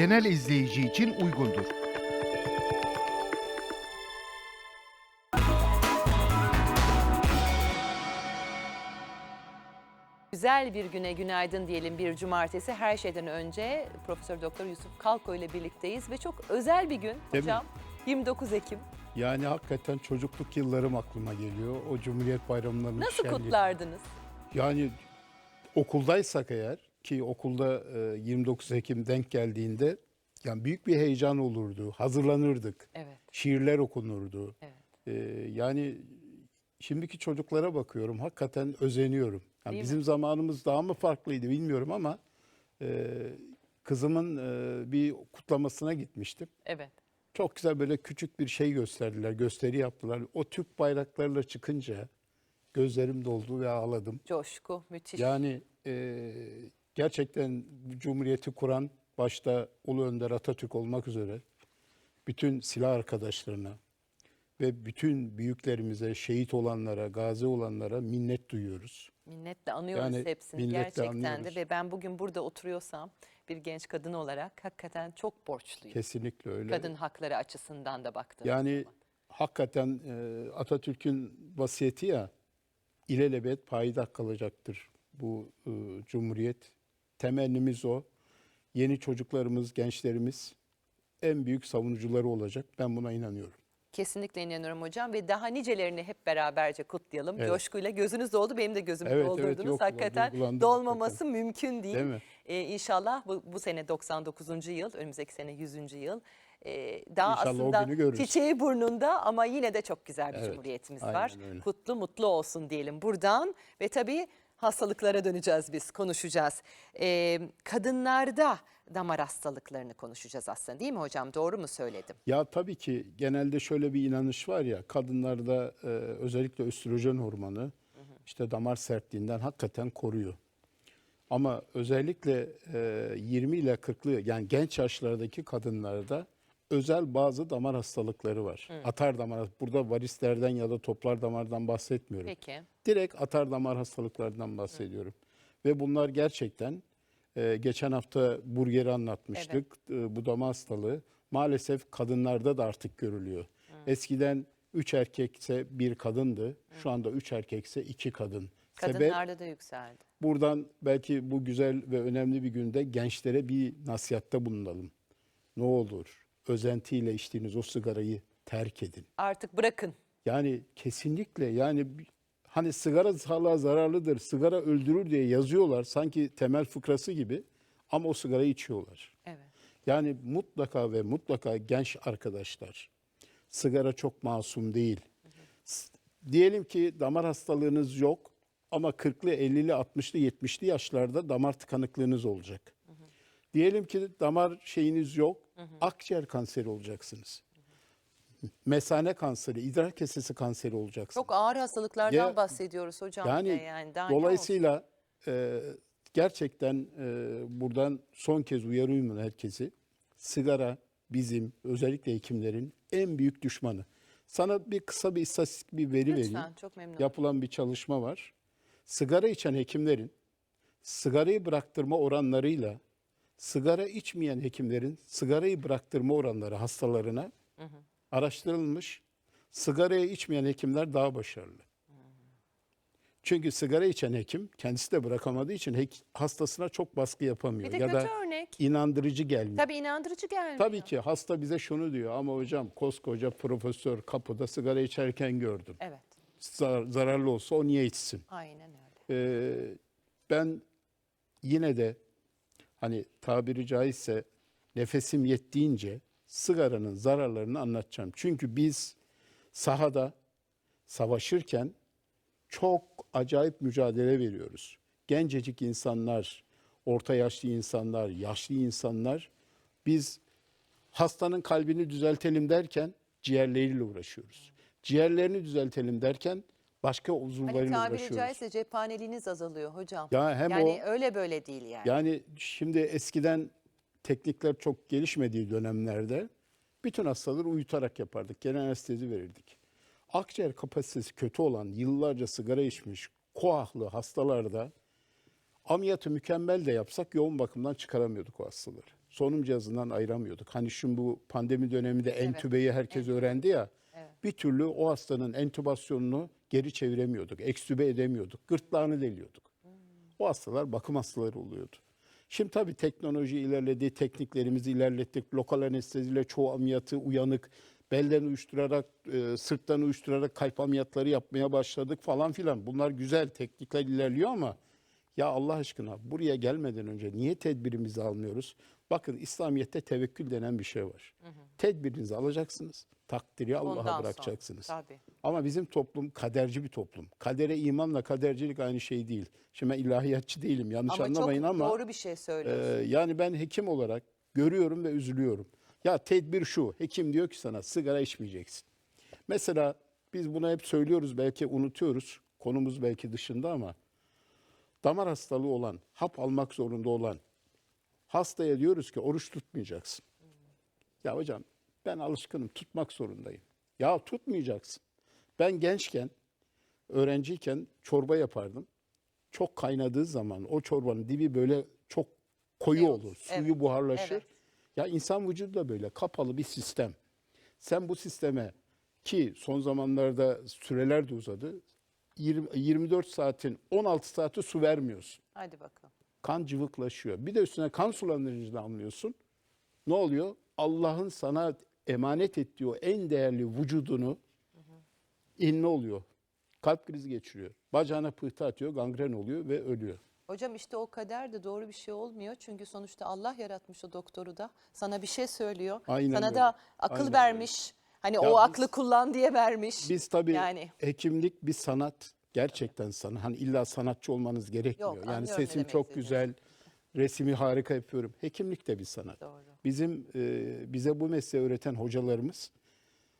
genel izleyici için uygundur. Güzel bir güne günaydın diyelim bir cumartesi. Her şeyden önce Profesör Doktor Yusuf Kalko ile birlikteyiz ve çok özel bir gün Değil mi? hocam. 29 Ekim. Yani hakikaten çocukluk yıllarım aklıma geliyor. O Cumhuriyet Bayramlarının Nasıl şenliği. kutlardınız? Yani okuldaysak eğer ki okulda e, 29 Ekim denk geldiğinde yani büyük bir heyecan olurdu. Hazırlanırdık. Evet. Şiirler okunurdu. Evet. E, yani şimdiki çocuklara bakıyorum. Hakikaten özeniyorum. Yani Değil mi? bizim zamanımız daha mı farklıydı bilmiyorum ama e, kızımın e, bir kutlamasına gitmiştim. Evet. Çok güzel böyle küçük bir şey gösterdiler, gösteri yaptılar. O Türk bayraklarıyla çıkınca gözlerim doldu ve ağladım. Coşku müthiş. Yani e, gerçekten Cumhuriyeti kuran başta Ulu Önder Atatürk olmak üzere bütün silah arkadaşlarına ve bütün büyüklerimize, şehit olanlara, gazi olanlara minnet duyuyoruz. Minnetle anıyoruz Yani hepsini gerçekten de anıyoruz. ve ben bugün burada oturuyorsam bir genç kadın olarak hakikaten çok borçluyum. Kesinlikle öyle. Kadın hakları açısından da baktığım Yani zaman. hakikaten e, Atatürk'ün vasiyeti ya ilelebet payidar kalacaktır bu e, cumhuriyet. Temennimiz o. Yeni çocuklarımız, gençlerimiz en büyük savunucuları olacak. Ben buna inanıyorum. Kesinlikle inanıyorum hocam ve daha nicelerini hep beraberce kutlayalım. Evet. Coşkuyla gözünüz doldu benim de gözümü Evet, evet, doldurdunuz. yok, hakikaten dolmaması mümkün değil. Değil mi? Ee, inşallah bu, bu sene 99. yıl, önümüzdeki sene 100. yıl. Ee, daha İnşallah aslında çiçeği burnunda ama yine de çok güzel bir Evet, cumhuriyetimiz var. öyle. Kutlu mutlu olsun diyelim buradan ve tabii hastalıklara döneceğiz biz, konuşacağız. Ee, kadınlarda damar hastalıklarını konuşacağız aslında değil mi hocam? Doğru mu söyledim? Ya tabii ki genelde şöyle bir inanış var ya kadınlarda e, özellikle östrojen hormonu işte damar sertliğinden hakikaten koruyor. Ama özellikle e, 20 ile 40'lı yani genç yaşlardaki kadınlarda özel bazı damar hastalıkları var. Atar damar burada varislerden ya da toplar damardan bahsetmiyorum. Peki. Direkt atar damar hastalıklarından bahsediyorum. Ve bunlar gerçekten e, geçen hafta burgeri anlatmıştık. E, bu damar hastalığı maalesef kadınlarda da artık görülüyor. Eskiden 3 erkekse bir kadındı. Şu anda 3 erkekse 2 kadın. Sebep Kadınlarda da yükseldi. buradan belki bu güzel ve önemli bir günde gençlere bir nasihatta bulunalım. Ne olur özentiyle içtiğiniz o sigarayı terk edin. Artık bırakın. Yani kesinlikle yani hani sigara sağlığa zararlıdır, sigara öldürür diye yazıyorlar sanki temel fıkrası gibi ama o sigarayı içiyorlar. Evet. Yani mutlaka ve mutlaka genç arkadaşlar sigara çok masum değil. S- Diyelim ki damar hastalığınız yok ama 40'lı, 50'li, 60'lı, 70'li yaşlarda damar tıkanıklığınız olacak. Diyelim ki damar şeyiniz yok, akciğer kanseri olacaksınız. Mesane kanseri, idrar kesesi kanseri olacaksınız. Çok ağır hastalıklardan Ya- bahsediyoruz hocam. Yani, yani daha dolayısıyla e, gerçekten e, buradan son kez uyarıyorum herkesi. Sigara bizim özellikle hekimlerin en büyük düşmanı. Sana bir kısa bir istatistik bir veri Lütfen, vereyim. çok memnun. Yapılan bir çalışma var. Sigara içen hekimlerin sigarayı bıraktırma oranlarıyla sigara içmeyen hekimlerin sigarayı bıraktırma oranları hastalarına araştırılmış. Sigarayı içmeyen hekimler daha başarılı. Çünkü sigara içen hekim kendisi de bırakamadığı için hastasına çok baskı yapamıyor. Bir de ya kötü da örnek. inandırıcı gelmiyor. Tabii inandırıcı gelmiyor. Tabii ki hasta bize şunu diyor ama hocam koskoca profesör kapıda sigara içerken gördüm. Evet. Zar- zararlı olsa o niye içsin? Aynen öyle. Ee, ben yine de hani tabiri caizse nefesim yettiğince sigaranın zararlarını anlatacağım. Çünkü biz sahada savaşırken çok acayip mücadele veriyoruz. Gencecik insanlar, orta yaşlı insanlar, yaşlı insanlar biz hastanın kalbini düzeltelim derken ciğerleriyle uğraşıyoruz. Ciğerlerini düzeltelim derken başka Hani uzuvlarıyla tabiri uğraşıyoruz. caizse cephaneliğiniz azalıyor hocam. Ya hem yani o- öyle böyle değil yani. Yani şimdi eskiden teknikler çok gelişmediği dönemlerde bütün hastaları uyutarak yapardık. Genel anestezi verirdik. Akciğer kapasitesi kötü olan, yıllarca sigara içmiş, koahlı hastalarda ameliyatı mükemmel de yapsak yoğun bakımdan çıkaramıyorduk o hastaları. solunum cihazından ayıramıyorduk. Hani şu bu pandemi döneminde entübeyi herkes öğrendi ya. Bir türlü o hastanın entübasyonunu geri çeviremiyorduk. Ekstübe edemiyorduk. Gırtlağını deliyorduk. O hastalar bakım hastaları oluyordu. Şimdi tabii teknoloji ilerledi, tekniklerimizi ilerlettik. Lokal anesteziyle çoğu ameliyatı uyanık, belden uyuşturarak, e, sırttan uyuşturarak kalp ameliyatları yapmaya başladık falan filan. Bunlar güzel teknikler ilerliyor ama ya Allah aşkına buraya gelmeden önce niye tedbirimizi almıyoruz? Bakın İslamiyet'te tevekkül denen bir şey var. Tedbirinizi alacaksınız, takdiri Allah'a sonra, bırakacaksınız. tabii. Ama bizim toplum kaderci bir toplum. Kadere imanla kadercilik aynı şey değil. Şimdi ben ilahiyatçı değilim yanlış Ama anlamayın ama doğru bir şey e, söylüyorsun. yani ben hekim olarak görüyorum ve üzülüyorum. Ya tedbir şu. Hekim diyor ki sana sigara içmeyeceksin. Mesela biz bunu hep söylüyoruz belki unutuyoruz. Konumuz belki dışında ama damar hastalığı olan, hap almak zorunda olan hastaya diyoruz ki oruç tutmayacaksın. Ya hocam ben alışkınım tutmak zorundayım. Ya tutmayacaksın. Ben gençken, öğrenciyken çorba yapardım. Çok kaynadığı zaman o çorbanın dibi böyle çok koyu Evet, olur. Suyu evet, buharlaşır. evet. Ya insan vücudu da böyle kapalı bir sistem. Sen bu sisteme ki son zamanlarda süreler de uzadı. 20 24 saatin 16 saati su vermiyorsun Hadi bakalım. kan cıvıklaşıyor. Bir de üstüne kan sulandırıcı da almıyorsun. Ne oluyor? Allah'ın sana emanet ettiği o en değerli vücudunu inme oluyor. Kalp krizi geçiriyor. Bacağına pıhtı atıyor, gangren oluyor ve ölüyor. Hocam işte o kader de doğru bir şey olmuyor. Çünkü sonuçta Allah yaratmış o doktoru da. Sana bir şey söylüyor. Aynen Sana öyle. da akıl Aynen vermiş. Hani Ya o biz- aklı kullan diye vermiş. Biz tabii Yani hekimlik bir sanat. Gerçekten sanat. Hani illa sanatçı olmanız gerekmiyor. Yok, yani sesim çok güzel, resmi harika yapıyorum. Hekimlik de bir sanat. Doğru. Bizim e, bize bu mesleği öğreten hocalarımız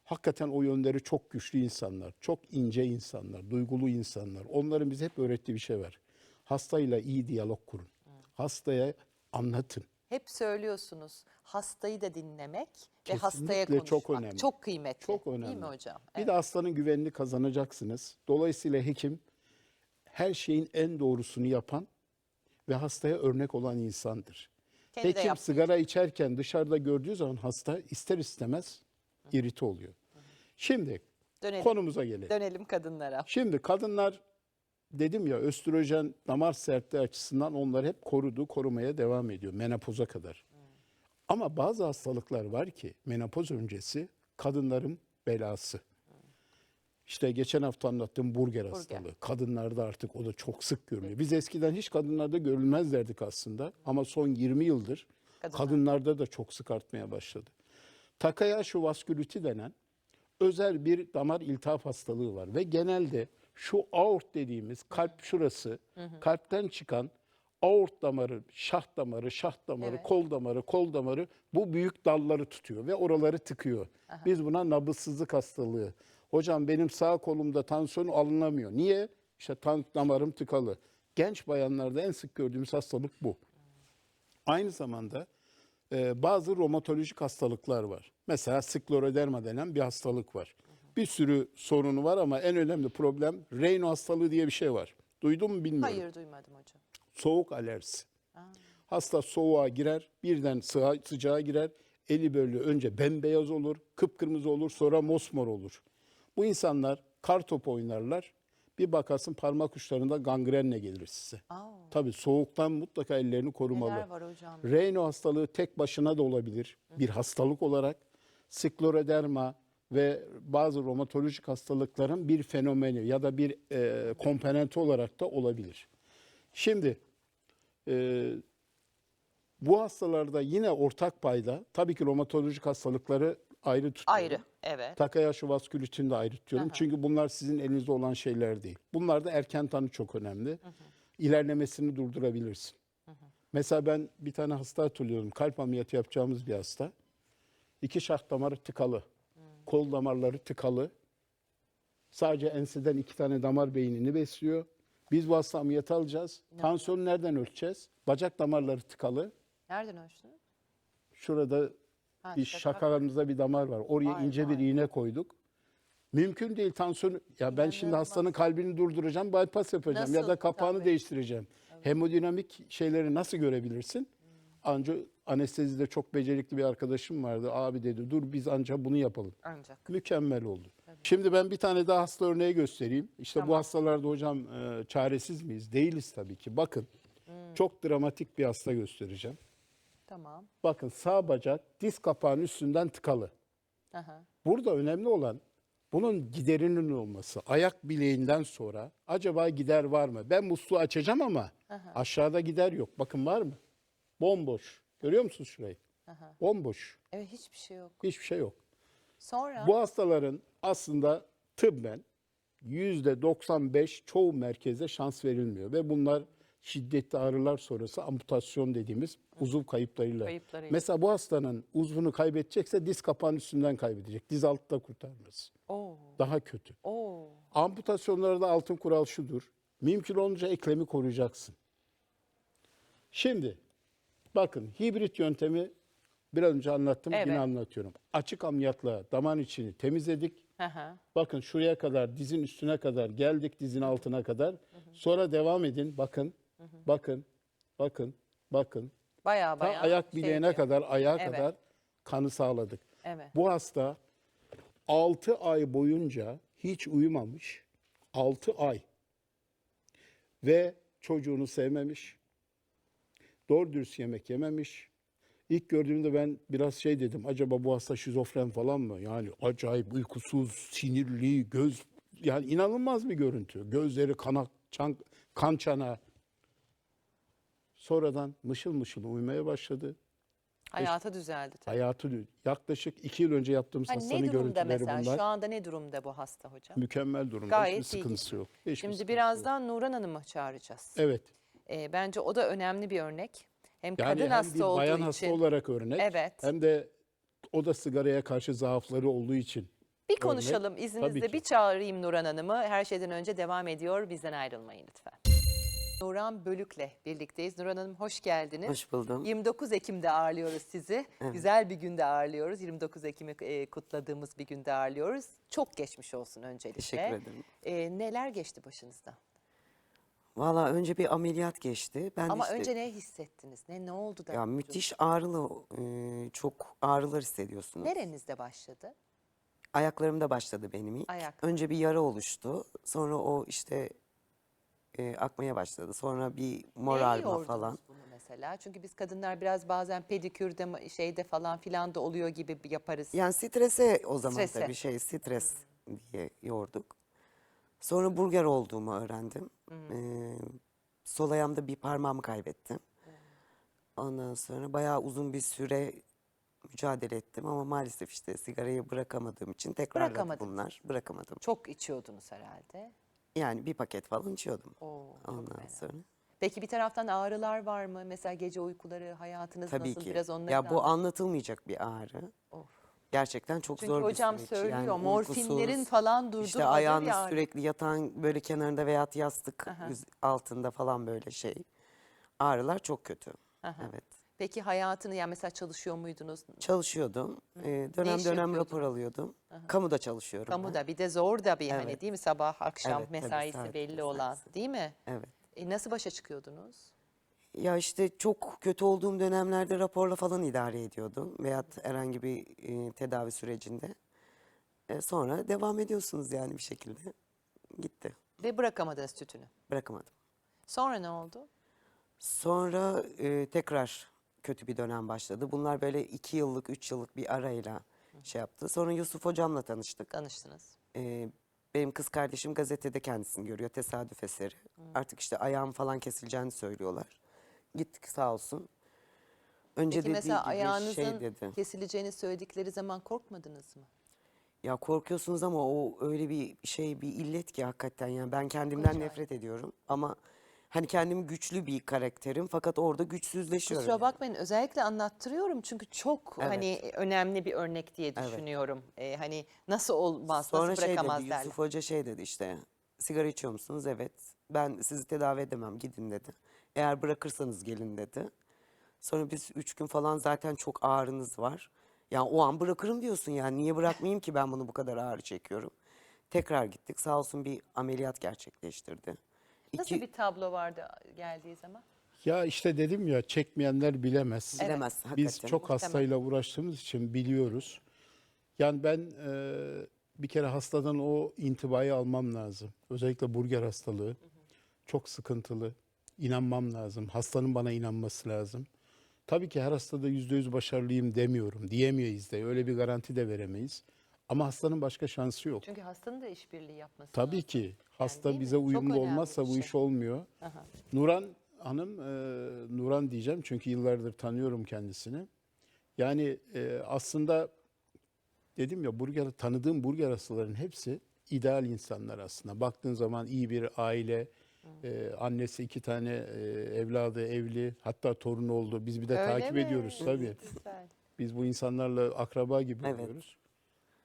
hakikaten o yönleri çok güçlü insanlar, çok ince insanlar, duygulu insanlar. Onların bize hep öğrettiği bir şey var. Hastayla iyi diyalog kurun. Hastaya anlatın. Hep söylüyorsunuz hastayı da dinlemek ve hastaya Kesinlikle konuşmak. çok önemli. Çok kıymetli. Çok önemli. Değil mi hocam? Bir de hastanın güvenini kazanacaksınız. Dolayısıyla hekim her şeyin en doğrusunu yapan ve hastaya örnek olan insandır. Kendi hekim sigara içerken dışarıda gördüğü zaman hasta ister istemez irite oluyor. Şimdi Dönelim. konumuza gelelim. Dönelim kadınlara. Şimdi kadınlar dedim ya östrojen damar sertliği açısından onları hep korudu, korumaya devam ediyor menopoza kadar. Ama bazı hastalıklar var ki menopoz öncesi kadınların belası. İşte geçen hafta anlattığım burger hastalığı. Kadınlarda artık o da çok sık görülüyor. Biz eskiden hiç kadınlarda görülmez derdik aslında. Ama son 20 yıldır Kadınlar. kadınlarda da çok sık artmaya başladı. Takayasu vasküliti denen özel bir damar iltihap hastalığı var. Ve genelde şu aort dediğimiz kalp şurası, kalpten çıkan aort damarı, şah damarı, şah damarı, Evet. kol damarı, kol damarı bu büyük dalları tutuyor ve oraları tıkıyor. Biz buna nabızsızlık hastalığı. Hocam benim sağ kolumda tansiyon alınamıyor. Niye? İşte tan damarım tıkalı. Genç bayanlarda en sık gördüğümüz hastalık bu. Aynı zamanda e, bazı romatolojik hastalıklar var. Mesela skleroderma denen bir hastalık var. Bir sürü sorunu var ama en önemli problem Raynaud hastalığı diye bir şey var. Duydun mu bilmiyorum. Hayır duymadım hocam. Soğuk alerjisi. Hasta soğuğa girer, birden sığa, sıcağa girer. Eli böyle önce bembeyaz olur, kıpkırmızı olur, sonra mosmor olur. Bu insanlar kar topu oynarlar. Bir bakarsın parmak uçlarında gangrenle gelir size. Aa, Tabii soğuktan mutlaka ellerini korumalı. neler var hocam? Raynaud hastalığı tek başına da olabilir bir hastalık olarak. Skleroderma ve bazı romatolojik hastalıkların bir fenomeni ya da bir e, komponenti olarak da olabilir. Şimdi e, bu hastalarda yine ortak payda tabii ki romatolojik hastalıkları ayrı tutuyorum. Ayrı. Evet. Takayasu vaskülitini de ayrı tutuyorum. Çünkü bunlar sizin elinizde olan şeyler değil. Bunlarda erken tanı çok önemli. İlerlemesini durdurabilirsin. Mesela ben bir tane hasta hatırlıyorum. Kalp ameliyatı yapacağımız bir hasta. İki şah damarı tıkalı. Kol damarları tıkalı. Sadece enseden iki tane damar beynini besliyor. Biz bu hasta ameliyatı alacağız. Tansiyonu nereden ölçeceğiz? Bacak damarları tıkalı. Nereden ölçtün? Şurada Ha, bir şaka. şakalarımızda bir damar var. Oraya Vay, ince bir vay. iğne koyduk. Mümkün değil tansiyon. Ya ben şimdi hastanın kalbini durduracağım, bypass yapacağım ya Nasıl da kapağını hocam? değiştireceğim. Hemodinamik şeyleri nasıl görebilirsin? Anca anestezide çok becerikli bir arkadaşım vardı. Abi dedi dur biz ancak bunu yapalım. Ancak. Mükemmel oldu. Şimdi ben bir tane daha hasta örneği göstereyim. İşte bu Tamam. hastalarda hocam e, çaresiz miyiz? Değiliz tabii ki. Bakın Hmm. çok dramatik bir hasta göstereceğim. Tamam. Bakın sağ bacak diz kapağının üstünden tıkalı. Aha. Burada önemli olan bunun giderinin olması. Ayak bileğinden sonra acaba gider var mı? Ben musluğu açacağım ama aşağıda gider yok. Bakın var mı? Bomboş. Görüyor musunuz şurayı? Bomboş. Evet hiçbir şey yok. Hiçbir şey yok. Sonra Bu hastaların aslında tıbben yüzde 95 çoğu merkeze şans verilmiyor ve bunlar şiddetli ağrılar sonrası amputasyon dediğimiz uzuv kayıplarıyla. Kayıplarıyla. Mesela bu hastanın uzvunu kaybedecekse diz kapağının üstünden kaybedecek. Diz altta kurtarmaz. Oo. Daha kötü. Oo. Amputasyonlarda altın kural şudur. Mümkün olunca eklemi koruyacaksın. Şimdi bakın hibrit yöntemi bir an önce anlattım Evet. yine anlatıyorum. Açık ameliyatla damar içini temizledik. Aha. Bakın şuraya kadar dizin üstüne kadar geldik dizin altına kadar. Sonra devam edin bakın bakın bakın bakın. Baya Ta ayak şey bileğine yapıyor. kadar ayağa Evet. kadar kanı sağladık. Evet. Bu hasta 6 ay boyunca hiç uyumamış. 6 ay. Ve çocuğunu sevmemiş. Doğru dürüst yemek yememiş. İlk gördüğümde ben biraz şey dedim. Acaba bu hasta şizofren falan mı? Yani acayip uykusuz, sinirli, göz yani inanılmaz bir görüntü. Gözleri kana, çan, kan çana. Sonradan mışıl mışıl uyumaya başladı. Hayata düzeldi tabii. Hayatı dü- yaklaşık iki yıl önce yaptığımız Hani hastanın ne durumda görüntüleri mesela? bunlar. Şu anda ne durumda bu hasta hocam? Mükemmel durumda. Gayet Hiçbir iyi. sıkıntısı yok. Hiçbir Şimdi sıkıntısı birazdan Nuran Hanım'ı çağıracağız. yok. Evet. Ee, bence o da önemli bir örnek. Hem Yani kadın hem hasta bir olduğu bayan için. hasta olarak örnek. Evet. Hem de o da sigaraya karşı zaafları olduğu için. Bir konuşalım izninizle bir çağırayım Nuran Hanım'ı. Her şeyden önce devam ediyor. Bizden ayrılmayın lütfen. Nuran Bölük'le birlikteyiz. Nuran Hanım hoş geldiniz. Hoş buldum. 29 Ekim'de ağırlıyoruz sizi. Güzel bir günde ağırlıyoruz. 29 Ekim'i e, kutladığımız bir günde ağırlıyoruz. Çok geçmiş olsun öncelikle. Teşekkür ederim. E, neler geçti başınızdan? Valla önce bir ameliyat geçti. Ben de Ama işte- önce ne hissettiniz? Ne ne oldu da? ya müthiş ağrılı, e, çok ağrılar hissediyorsunuz. Nerenizde başladı? Ayaklarımda başladı benim ilk. Ayak. Önce bir yara oluştu. Sonra o işte e, akmaya başladı. Sonra bir Neye ağrıma yordunuz falan. bunu mesela? Çünkü biz kadınlar biraz bazen pedikürde ma- şeyde falan filan da oluyor gibi yaparız. Yani strese o zaman Strese. tabii şey stres diye yorduk. Sonra burger olduğumu öğrendim. Hmm. Ee, sol ayağımda bir parmağımı kaybettim. Ondan sonra bayağı uzun bir süre mücadele ettim ama maalesef işte sigarayı bırakamadığım için tekrarladı bunlar. Bırakamadım. Çok içiyordunuz herhalde. Yani bir paket falan içiyordum. Oo, çok Ondan fena. sonra. Peki bir taraftan ağrılar var mı? Mesela gece uykuları, hayatınız Tabii nasıl? ki. Biraz onları ya da bu anlatılmayacak bir ağrı. Of. Gerçekten çok Çünkü zor bir hocam süreç. söylüyor, Yani morfinlerin uykusuz, falan İşte durdurmadığı ayağınız bir ağrı. sürekli yatağın böyle kenarında veya yastık üz- altında falan böyle şey. Ağrılar çok kötü. Evet. Peki hayatını yani mesela çalışıyor muydunuz? Çalışıyordum. Ee, dönem dönem rapor alıyordum. Kamuda çalışıyorum. ben. Kamuda bir de zor da bir hani Evet. değil mi sabah akşam Evet, tabii, mesaisi saat belli olan değil mi? Evet. E, nasıl başa çıkıyordunuz? Ya işte çok kötü olduğum dönemlerde raporla falan idare ediyordum. Veyahut herhangi bir e, tedavi sürecinde. E, sonra devam ediyorsunuz yani bir şekilde. Gitti. Ve bırakamadınız tütünü. Bırakamadım. Sonra ne oldu? Sonra e, tekrar kötü bir dönem başladı. Bunlar böyle iki yıllık, üç yıllık bir arayla şey yaptı. Sonra Yusuf hocamla tanıştık. Danıştınız. E, benim kız kardeşim gazetede kendisini görüyor. Tesadüf eseri. Artık işte ayağım falan kesileceğini söylüyorlar. Gittik sağ olsun. Önce Peki dediği mesela gibi ayağınızın şey dedi. kesileceğini söyledikleri zaman korkmadınız mı? Ya korkuyorsunuz ama o öyle bir şey bir illet ki hakikaten yani ben kendimden nefret ediyorum ama hani kendimi güçlü bir karakterim fakat orada güçsüzleşiyorum. Kusura yani. bakmayın özellikle anlattırıyorum çünkü çok Evet. hani önemli bir örnek diye Evet. düşünüyorum. Ee, hani nasıl olmaz, Sonra nasıl şey bırakamaz dedi derler. Yusuf Hoca şey dedi işte sigara içiyor musunuz? Evet. Ben sizi tedavi edemem gidin dedi. Eğer bırakırsanız gelin dedi. Sonra biz üç gün falan zaten çok ağrınız var. Yani o an bırakırım diyorsun yani niye bırakmayayım ki ben bunu bu kadar ağrı çekiyorum. Tekrar gittik sağ olsun bir ameliyat gerçekleştirdi. Nasıl İki- bir tablo vardı geldiği zaman? Ya işte dedim ya çekmeyenler bilemez. Bilemez Biz hakikaten. çok hastayla uğraştığımız için biliyoruz. Yani ben e, bir kere hastadan o intibayı almam lazım. Özellikle burger hastalığı. Çok sıkıntılı. İnanmam lazım. Hastanın bana inanması lazım. Tabii ki her hastada yüzde yüz başarılıyım demiyorum. Diyemeyiz de. Öyle bir garanti de veremeyiz. Ama hastanın başka şansı yok. Çünkü hastanın da işbirliği yapması Tabii lazım. ki. Hasta mi? bize Çok uyumlu olmazsa bir bu şey. iş olmuyor. Aha. Nuran Hanım, e, Nuran diyeceğim çünkü yıllardır tanıyorum kendisini. Yani e, aslında dedim ya burger tanıdığım burger hastaların hepsi ideal insanlar aslında. Baktığın zaman iyi bir aile, e, annesi iki tane e, evladı evli, hatta torunu oldu. Biz bir de Öyle takip mi? ediyoruz tabii. Güzel. Biz bu insanlarla akraba gibi Evet. oluyoruz.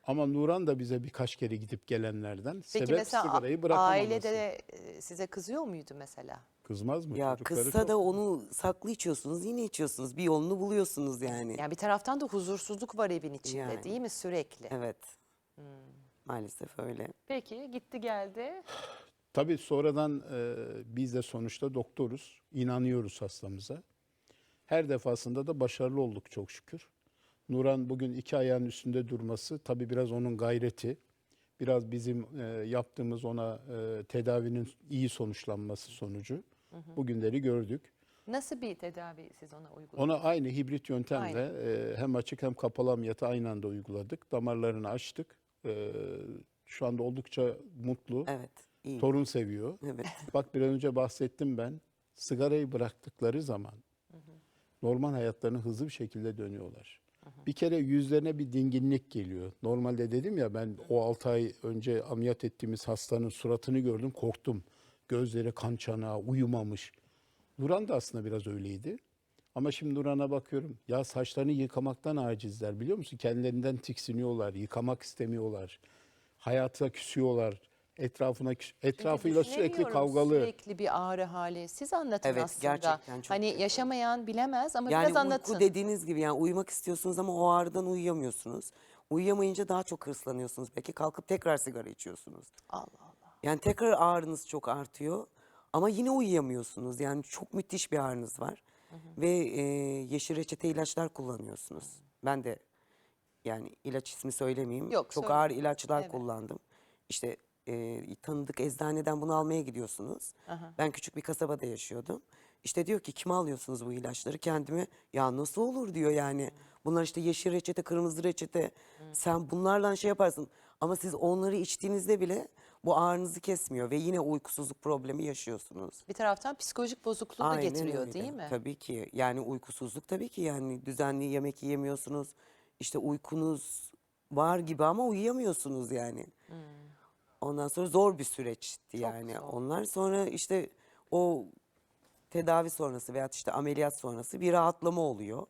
Ama Nuran da bize birkaç kere gidip gelenlerden. Peki Sebep mesela sigarayı a- bırakamaması. ailede de e, size kızıyor muydu mesela? Kızmaz mı? Ya Çocukları kızsa çok- da onu saklı içiyorsunuz, yine içiyorsunuz. Bir yolunu buluyorsunuz yani. Yani bir taraftan da huzursuzluk var evin içinde Yani. değil mi sürekli? Evet. Hmm. Maalesef öyle. Peki gitti geldi. Tabii sonradan e, biz de sonuçta doktoruz. inanıyoruz hastamıza. Her defasında da başarılı olduk çok şükür. Nuran bugün iki ayağının üstünde durması tabii biraz onun gayreti. Biraz bizim e, yaptığımız ona e, tedavinin iyi sonuçlanması sonucu. Bugünleri gördük. Nasıl bir tedavi siz ona uyguladınız? Ona aynı hibrit yöntemle e, hem açık hem kapalı ameliyatı aynı anda uyguladık. Damarlarını açtık. E, şu anda oldukça mutlu. Evet. İyi. Torun seviyor. Evet. Bak bir önce bahsettim ben. Sigarayı bıraktıkları zaman normal hayatlarına hızlı bir şekilde dönüyorlar. Bir kere yüzlerine bir dinginlik geliyor. Normalde dedim ya ben o 6 ay önce ameliyat ettiğimiz hastanın suratını gördüm korktum. Gözleri kan çanağı uyumamış. Nuran da aslında biraz öyleydi. Ama şimdi Nuran'a bakıyorum. Ya saçlarını yıkamaktan acizler biliyor musun? Kendilerinden tiksiniyorlar, yıkamak istemiyorlar. Hayata küsüyorlar. Etrafına etrafıyla sürekli kavgalı. Sürekli bir ağrı hali. Siz anlatın Evet, aslında. gerçekten çok Hani yaşamayan bilemez ama Yani biraz anlatın. uyku dediğiniz gibi yani uyumak istiyorsunuz ama o ağrıdan uyuyamıyorsunuz. Uyuyamayınca daha çok hırslanıyorsunuz. Peki kalkıp tekrar sigara içiyorsunuz. Allah Allah. Yani tekrar ağrınız çok artıyor ama yine uyuyamıyorsunuz. Yani çok müthiş bir ağrınız var. Ve e, yeşil reçete ilaçlar kullanıyorsunuz. Ben de yani ilaç ismi söylemeyeyim. Yok, çok söyle. ağır ilaçlar Evet. kullandım. İşte e, tanıdık eczaneden bunu almaya gidiyorsunuz. Ben küçük bir kasabada yaşıyordum. İşte diyor ki kime alıyorsunuz bu ilaçları? Kendime ya nasıl olur diyor yani. Bunlar işte yeşil reçete, kırmızı reçete. Sen bunlarla şey yaparsın. Ama siz onları içtiğinizde bile bu ağrınızı kesmiyor ve yine uykusuzluk problemi yaşıyorsunuz. Bir taraftan psikolojik bozukluğu da Aynen getiriyor öyle. değil mi? Tabii ki. Yani uykusuzluk tabii ki yani düzenli yemek yiyemiyorsunuz. İşte uykunuz var gibi ama uyuyamıyorsunuz yani. Ondan sonra zor bir süreçti yani. Onlar sonra işte o tedavi sonrası veya işte ameliyat sonrası bir rahatlama oluyor.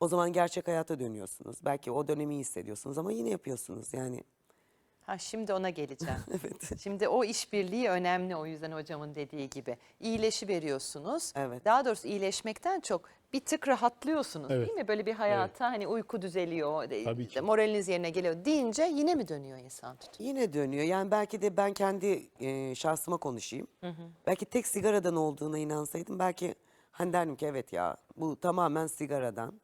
O zaman gerçek hayata dönüyorsunuz. Belki o dönemi hissediyorsunuz ama yine yapıyorsunuz yani. Ha şimdi ona geleceğim. Şimdi o işbirliği önemli o yüzden hocamın dediği gibi. İyileşi veriyorsunuz. Evet. Daha doğrusu iyileşmekten çok bir tık rahatlıyorsunuz Evet. değil mi? Böyle bir hayata hani uyku düzeliyor, de- Tabii ki. moraliniz yerine geliyor deyince yine mi dönüyor insan tutuyor? Yine dönüyor. Yani belki de ben kendi e, şahsıma konuşayım. Belki tek sigaradan olduğuna inansaydım belki hani derdim ki evet ya bu tamamen sigaradan.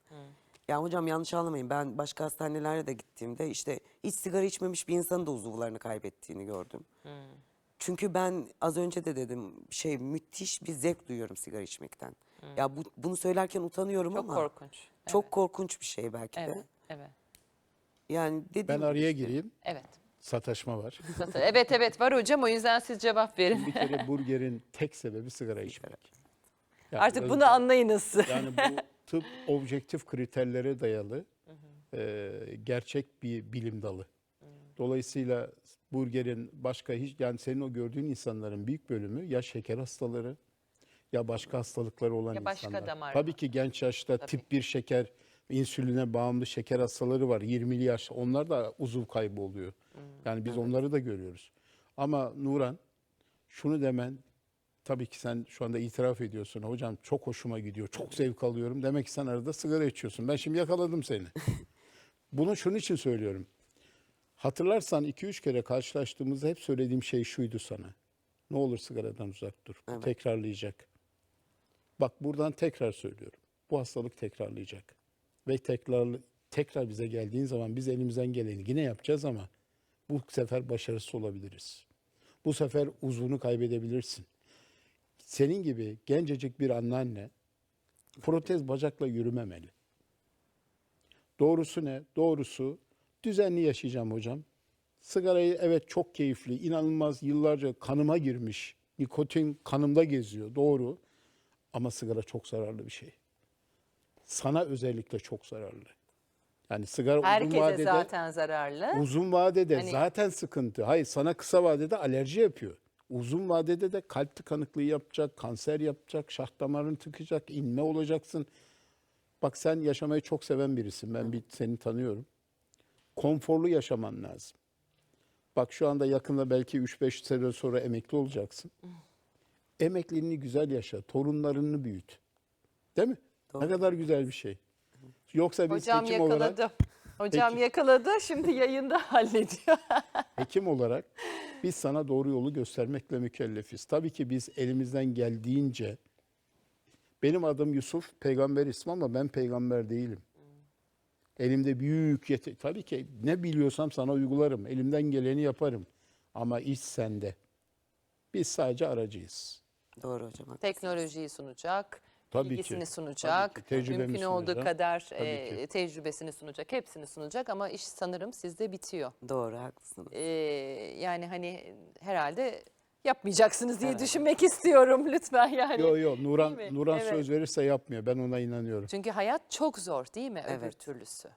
Ya hocam yanlış anlamayın ben başka hastanelere de gittiğimde işte hiç sigara içmemiş bir insanın da uzuvlarını kaybettiğini gördüm. Çünkü ben az önce de dedim şey müthiş bir zevk duyuyorum sigara içmekten. Ya bu, bunu söylerken utanıyorum Çok ama korkunç. çok korkunç bir şey belki Evet, de. evet, Yani dedim Ben araya gireyim. evet. Sataşma var. evet evet var hocam o yüzden siz cevap verin. Bir kere burgerin tek sebebi sigara içmek. Yani Artık bunu anlayınız. Yani bu tıp objektif kriterlere dayalı e, gerçek bir bilim dalı. Dolayısıyla burgerin başka hiç yani senin o gördüğün insanların büyük bölümü ya şeker hastaları ya başka hastalıkları olan Ya başka insanlar. damar Tabii ki genç yaşta tip 1 şeker, insüline bağımlı şeker hastaları var. 20'li yaş. Onlar da uzuv kaybı oluyor. Yani biz onları da görüyoruz. Ama Nuran şunu demen tabii ki sen şu anda itiraf ediyorsun. Hocam çok hoşuma gidiyor. Çok zevk alıyorum. Demek ki sen arada sigara içiyorsun. Ben şimdi yakaladım seni. Bunu şunun için söylüyorum. Hatırlarsan 2-3 kere karşılaştığımızda hep söylediğim şey şuydu sana. Ne olur sigaradan uzak dur. Evet. Tekrarlayacak. Bak buradan tekrar söylüyorum. Bu hastalık tekrarlayacak. Ve tekrar tekrar bize geldiğin zaman biz elimizden geleni yine yapacağız ama bu sefer başarısız olabiliriz. Bu sefer uzvunu kaybedebilirsin. Senin gibi gencecik bir anneanne protez bacakla yürümemeli. Doğrusu ne? Doğrusu düzenli yaşayacağım hocam. Sigarayı evet çok keyifli, inanılmaz yıllarca kanıma girmiş. Nikotin kanımda geziyor, doğru. Ama sigara çok zararlı bir şey. Sana özellikle çok zararlı. Yani sigara uzun Herkese vadede zaten zararlı. uzun vadede Hani- zaten sıkıntı. Hayır sana kısa vadede alerji yapıyor. Uzun vadede de kalp tıkanıklığı yapacak, kanser yapacak, şah damarını tıkacak, inme olacaksın. Bak sen yaşamayı çok seven birisin. Ben bir seni tanıyorum. Konforlu yaşaman lazım. Bak şu anda yakında belki 3-5 sene sonra emekli olacaksın. Emekliliğini güzel yaşa, torunlarını büyüt. Değil mi? Ne kadar güzel bir şey. Yoksa biz Hocam olarak yakaladı. Hocam Peki. yakaladı. Şimdi yayında hallediyor. hekim olarak biz sana doğru yolu göstermekle mükellefiz. Tabii ki biz elimizden geldiğince benim adım Yusuf, peygamber ismi ama ben peygamber değilim. Elimde büyük yeti. Tabii ki ne biliyorsam sana uygularım. Elimden geleni yaparım. Ama iş sende. Biz sadece aracıyız. Doğru hocam. Teknolojiyi sunacak. Tabii ki, bilgisini tabii sunacak. ki, tecrübemi mümkün olduğu sunacak. kadar Tabii e, ki. tecrübesini sunacak. Hepsini sunacak ama iş sanırım sizde bitiyor. Doğru haklısınız. Ee, yani hani herhalde yapmayacaksınız diye Evet. düşünmek istiyorum lütfen yani. Yo yo Nuran Değil mi? Nuran Evet. söz verirse yapmıyor. Ben ona inanıyorum. Çünkü hayat çok zor değil mi öbür Evet. türlüsü?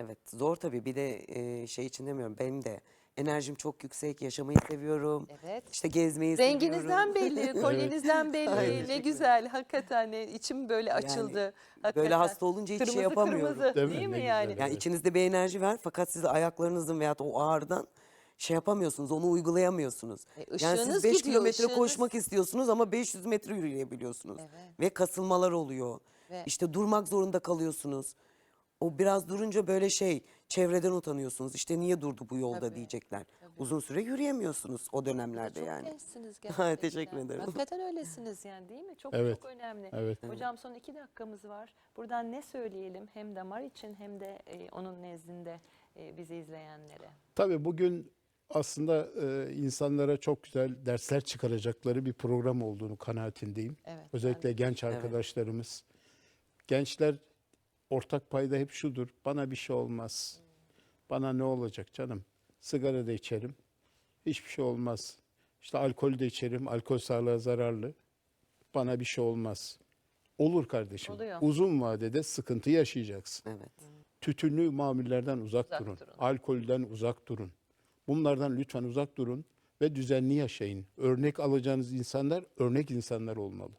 Evet zor tabii bir de e, şey için demiyorum benim de enerjim çok yüksek yaşamayı seviyorum. Evet. İşte gezmeyi Renginizden seviyorum. belli, kolyenizden belli. Aynen. ne güzel hakikaten ne- içim böyle Yani açıldı. Böyle hakikaten. hasta olunca hiç kırmızı şey yapamıyorum. Kırmızı, Değil değil, mi? mi Ne yani? güzel. Yani içinizde bir enerji var fakat siz ayaklarınızın veya o ağrıdan şey yapamıyorsunuz, onu uygulayamıyorsunuz. E, yani siz 5 gidiyor, kilometre ışığınız. koşmak istiyorsunuz ama 500 metre yürüyebiliyorsunuz. Evet. Ve kasılmalar oluyor. Ve- İşte durmak zorunda kalıyorsunuz. O biraz durunca böyle şey, çevreden utanıyorsunuz. İşte niye durdu bu yolda Tabii, diyecekler. Uzun süre yürüyemiyorsunuz o dönemlerde Çok yani. gençsiniz gerçekten. teşekkür ederim. Hakikaten öylesiniz yani değil mi? Çok Evet, çok önemli. evet. Hocam son iki dakikamız var. Buradan ne söyleyelim hem damar için hem de e, onun nezdinde e, bizi izleyenlere. Tabii bugün aslında e, insanlara çok güzel dersler çıkaracakları bir program olduğunu kanaatindeyim. Evet, Özellikle genç arkadaşlarımız. Gençler ortak payda hep şudur. Bana bir şey olmaz. Bana ne olacak canım? Sigara da içerim. Hiçbir şey olmaz. İşte alkol de içerim. Alkol sağlığa zararlı. Bana bir şey olmaz. Olur kardeşim. Oluyor. Uzun vadede sıkıntı yaşayacaksın. Evet. Tütünlü mamullerden uzak, Uzak durun. durun. Alkolden uzak durun. Bunlardan lütfen uzak durun ve düzenli yaşayın. Örnek alacağınız insanlar örnek insanlar olmalı.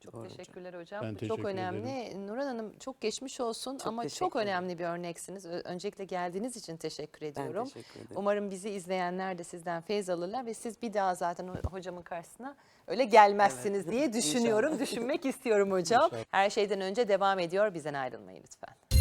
Çok Doğru teşekkürler hocam. Ben teşekkür çok önemli. Nurhan Hanım çok geçmiş olsun Çok ama çok ederim. önemli bir örneksiniz. Öncelikle geldiğiniz için teşekkür ediyorum. teşekkür ederim. Umarım bizi izleyenler de sizden feyz alırlar ve siz bir daha zaten o- hocamın karşısına öyle gelmezsiniz Evet. diye düşünüyorum, İnşallah. düşünmek istiyorum hocam. İnşallah. Her şeyden önce devam ediyor. Bizden ayrılmayın lütfen.